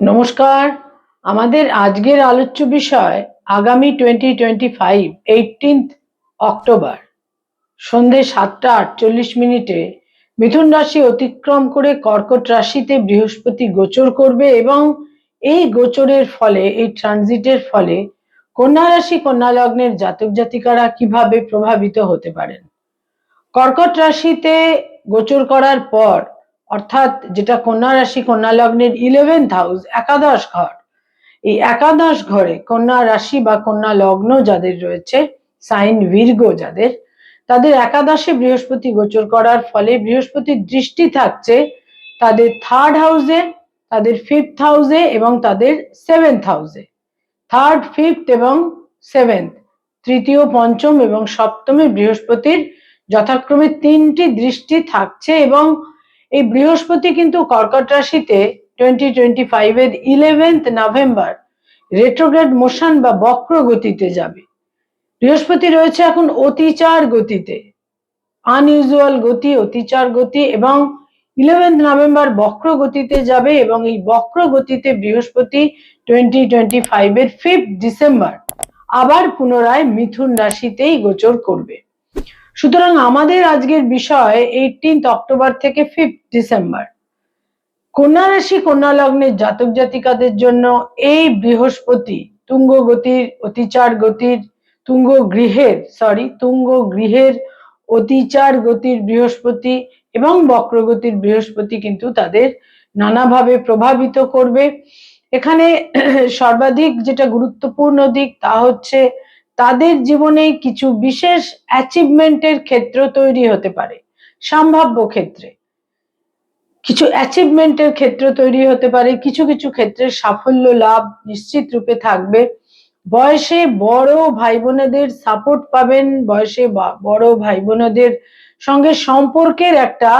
নমস্কার। আমাদের আজকের আলোচ্য বিষয় আগামী twenty twenty five eighteenth October সন্ধে সাতটা আটচল্লিশ মিনিটে মিথুন রাশি অতিক্রম করে কর্কট রাশিতে বৃহস্পতি গোচর করবে এবং এই গোচরের ফলে, এই ট্রানজিটের ফলে কন্যা রাশি, কন্যা লগ্নের জাতক জাতিকারা কীভাবে প্রভাবিত হতে পারেন? কর্কট রাশিতে গোচর করার পর অর্থাৎ যেটা কন্যা রাশি, কন্যা লগ্নের ইলেভেন্থ হাউস একাদশ ঘর। এই একাদশ ঘরে কন্যা রাশি বা কন্যা লগ্ন যাদের রয়েছে, সাইন ভির্গ যাদের, তাদের একাদশে বৃহস্পতি গোচর করার ফলে বৃহস্পতির দৃষ্টি থাকছে তাদের থার্ড হাউসে তাদের ফিফথ হাউসে এবং তাদের সেভেন্থ হাউসে থার্ড ফিফথ এবং সেভেন্থ তৃতীয়, পঞ্চম এবং সপ্তমে বৃহস্পতির যথাক্রমে তিনটি দৃষ্টি থাকছে এবং এই বৃহস্পতি কিন্তু কর্কট রাশিতে টোয়েন্টি টোয়েন্টি ফাইভ এর ইলেভেন্থ নভেম্বর রেট্রোগ্রেড মোশন বা বক্র গতিতে যাবে। বৃহস্পতি রয়েছে এখন অতিচার গতিতে। আনইউজুয়াল গতি, অতিচার গতি এবং ইলেভেন্থ নভেম্বর বক্র গতিতে যাবে এবং এই বক্র গতিতে বৃহস্পতি টোয়েন্টি টোয়েন্টি ফাইভ এর ফিফথ ডিসেম্বর আবার পুনরায় মিথুন রাশিতেই গোচর করবে। সুতরাং আমাদের আজকের বিষয় এইটিন্থ অক্টোবর থেকে ফিফথ ডিসেম্বর। কন্যা রাশি কন্যা লগ্নের জাতক জাতিকাদের জন্য এই বৃহস্পতি তুঙ্গ গতির অতিচার গতির তুঙ্গ গৃহের সরি তুঙ্গ গৃহের অতিচার গতির বৃহস্পতি এবং বক্রগতির বৃহস্পতি কিন্তু তাদের নানাভাবে প্রভাবিত করবে। এখানে সর্বাধিক যেটা গুরুত্বপূর্ণ দিক তা হচ্ছে তাদের জীবনে কিছু বিশেষ অ্যাচিভমেন্টের ক্ষেত্র তৈরি হতে পারে, সম্ভাব্য ক্ষেত্রে। কিছু অ্যাচিভমেন্টের ক্ষেত্র তৈরি হতে পারে, কিছু কিছু ক্ষেত্রে সাফল্য লাভ নিশ্চিত রূপে থাকবে। বয়সে বড় ভাই বোনেদের সাপোর্ট পাবেন, বয়সে বড় ভাই বোনেদের সঙ্গে সম্পর্কের একটা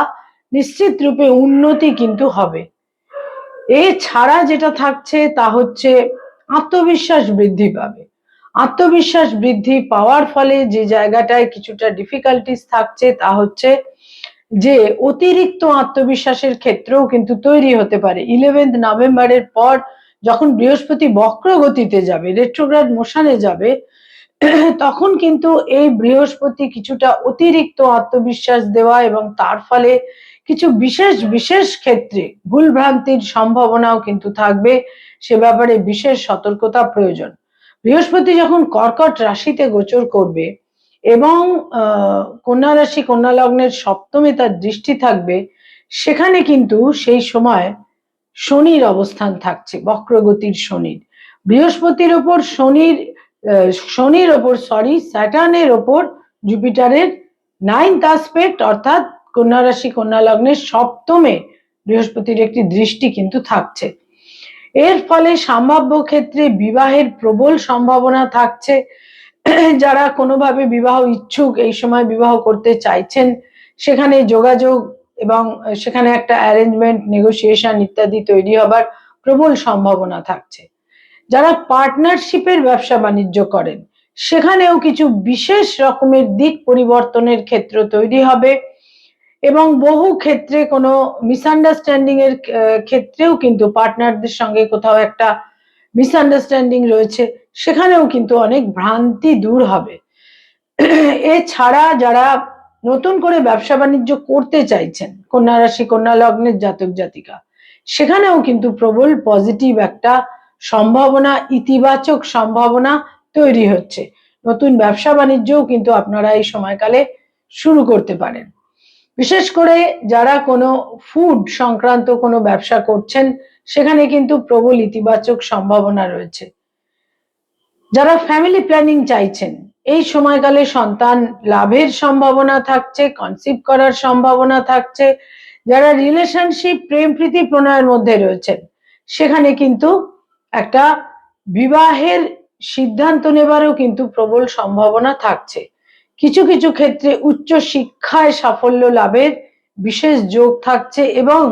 নিশ্চিত রূপে উন্নতি কিন্তু হবে। এছাড়া যেটা থাকছে তা হচ্ছে আত্মবিশ্বাস বৃদ্ধি পাবে। আত্মবিশ্বাস বৃদ্ধি পাওয়ার ফলে যে জায়গাটায় কিছুটা ডিফিকাল্টিস থাকছে তা হচ্ছে যে অতিরিক্ত আত্মবিশ্বাসের ক্ষেত্রেও কিন্তু তৈরি হতে পারে। ইলেভেন্থ নভেম্বরের পর যখন বৃহস্পতি বক্র গতিতে যাবে রেট্রোগ্রাড মোশনে যাবে, তখন কিন্তু এই বৃহস্পতি কিছুটা অতিরিক্ত আত্মবিশ্বাস দেওয়া এবং তার ফলে কিছু বিশেষ বিশেষ ক্ষেত্রে ভুলভ্রান্তির সম্ভাবনাও কিন্তু থাকবে। সে ব্যাপারে বিশেষ সতর্কতা প্রয়োজন। বৃহস্পতি যখন কর্কট রাশিতে গোচর করবে এবং কন্যা রাশি, কন্যা লগ্নের সপ্তমে তার দৃষ্টি থাকবে, সেখানে কিন্তু সেই সময় শনির অবস্থান থাকছে, বক্রগতির শনির। বৃহস্পতির ওপর শনির শনির ওপর সরি স্যাটার্নের ওপর জুপিটারের নাইন্থ আসপেক্ট অর্থাৎ কন্যা রাশি, কন্যা লগ্নের সপ্তমে বৃহস্পতির একটি দৃষ্টি কিন্তু থাকছে। এর ফলে সম্ভাব্য ক্ষেত্রে বিবাহের প্রবল সম্ভাবনা থাকছে। যারা কোনোভাবে বিবাহ ইচ্ছুক এই সময় বিবাহ করতে চাইছেন, সেখানে যোগাযোগ এবং সেখানে একটা অ্যারেঞ্জমেন্ট নেগোসিয়েশন ইত্যাদি তৈরি হবার প্রবল সম্ভাবনা থাকছে। যারা পার্টনারশিপের ব্যবসা বাণিজ্য করেন, সেখানেও কিছু বিশেষ রকমের দিক পরিবর্তনের ক্ষেত্র তৈরি হবে। এবং বহু ক্ষেত্রে কোনো মিসআন্ডারস্ট্যান্ডিং এর ক্ষেত্রেও কিন্তু পার্টনারদের সঙ্গে কোথাও একটা মিসআন্ডারস্ট্যান্ডিং রয়েছে, সেখানেও কিন্তু অনেক ভ্রান্তি দূর হবে। এছাড়া যারা নতুন করে ব্যবসা বাণিজ্য করতে চাইছেন, কন্যা রাশি, কন্যা লগ্নের জাতক জাতিকা, সেখানেও কিন্তু প্রবল পজিটিভ একটা সম্ভাবনা, ইতিবাচক সম্ভাবনা তৈরি হচ্ছে। নতুন ব্যবসা বাণিজ্যও কিন্তু আপনারা এই সময়কালে শুরু করতে পারেন। বিশেষ করে যারা কোনো ফুড সংক্রান্ত কোনো ব্যবসা করছেন, সেখানে কিন্তু প্রবল ইতিবাচক সম্ভাবনা রয়েছে। যারা ফ্যামিলি প্ল্যানিং চাইছেন, এই সময়কালে সন্তান লাভের সম্ভাবনা থাকছে কনসিভ করার সম্ভাবনা থাকছে। যারা রিলেশনশিপ প্রেম, প্রীতি প্রণয়ের মধ্যে রয়েছেন, সেখানে কিন্তু একটা বিবাহের সিদ্ধান্ত নেবারও কিন্তু প্রবল সম্ভাবনা থাকছে। কিছু কিছু ক্ষেত্রে উচ্চ শিক্ষায় সাফল্য লাভের বিশেষ যোগ থাকছে এবং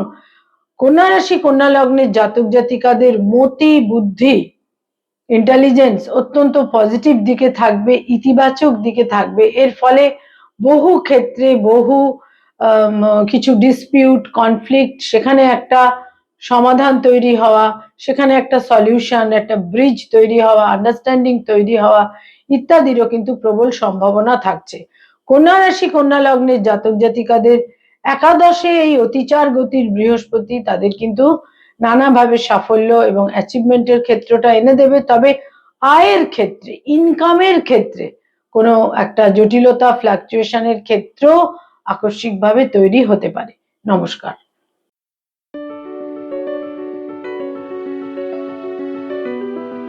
কন্যা রাশি কন্যা লগ্নের জাতক জাতিকাদের মতি বুদ্ধি ইন্টেলিজেন্স অত্যন্ত পজিটিভ দিকে থাকবে, ইতিবাচক দিকে থাকবে। এর ফলে বহু ক্ষেত্রে বহু কিছু ডিসপিউট কনফ্লিক্ট সেখানে একটা সমাধান তৈরি হওয়া, সেখানে একটা সলিউশন একটা ব্রিজ তৈরি হওয়া আন্ডারস্ট্যান্ডিং তৈরি হওয়া ইত্যাদিরও কিন্তু প্রবল সম্ভাবনা থাকছে। কন্যা রাশি কন্যা লগ্নের জাতক জাতিকাদের একাদশে এই অতিচার গতির বৃহস্পতি তাদের কিন্তু নানাভাবে সাফল্য এবং অ্যাচিভমেন্টের ক্ষেত্রটা এনে দেবে। তবে আয়ের ক্ষেত্রে ইনকামের ক্ষেত্রে কোনো একটা জটিলতা ফ্লাকচুয়েশনের ক্ষেত্রেও আকস্মিকভাবে তৈরি হতে পারে। নমস্কার।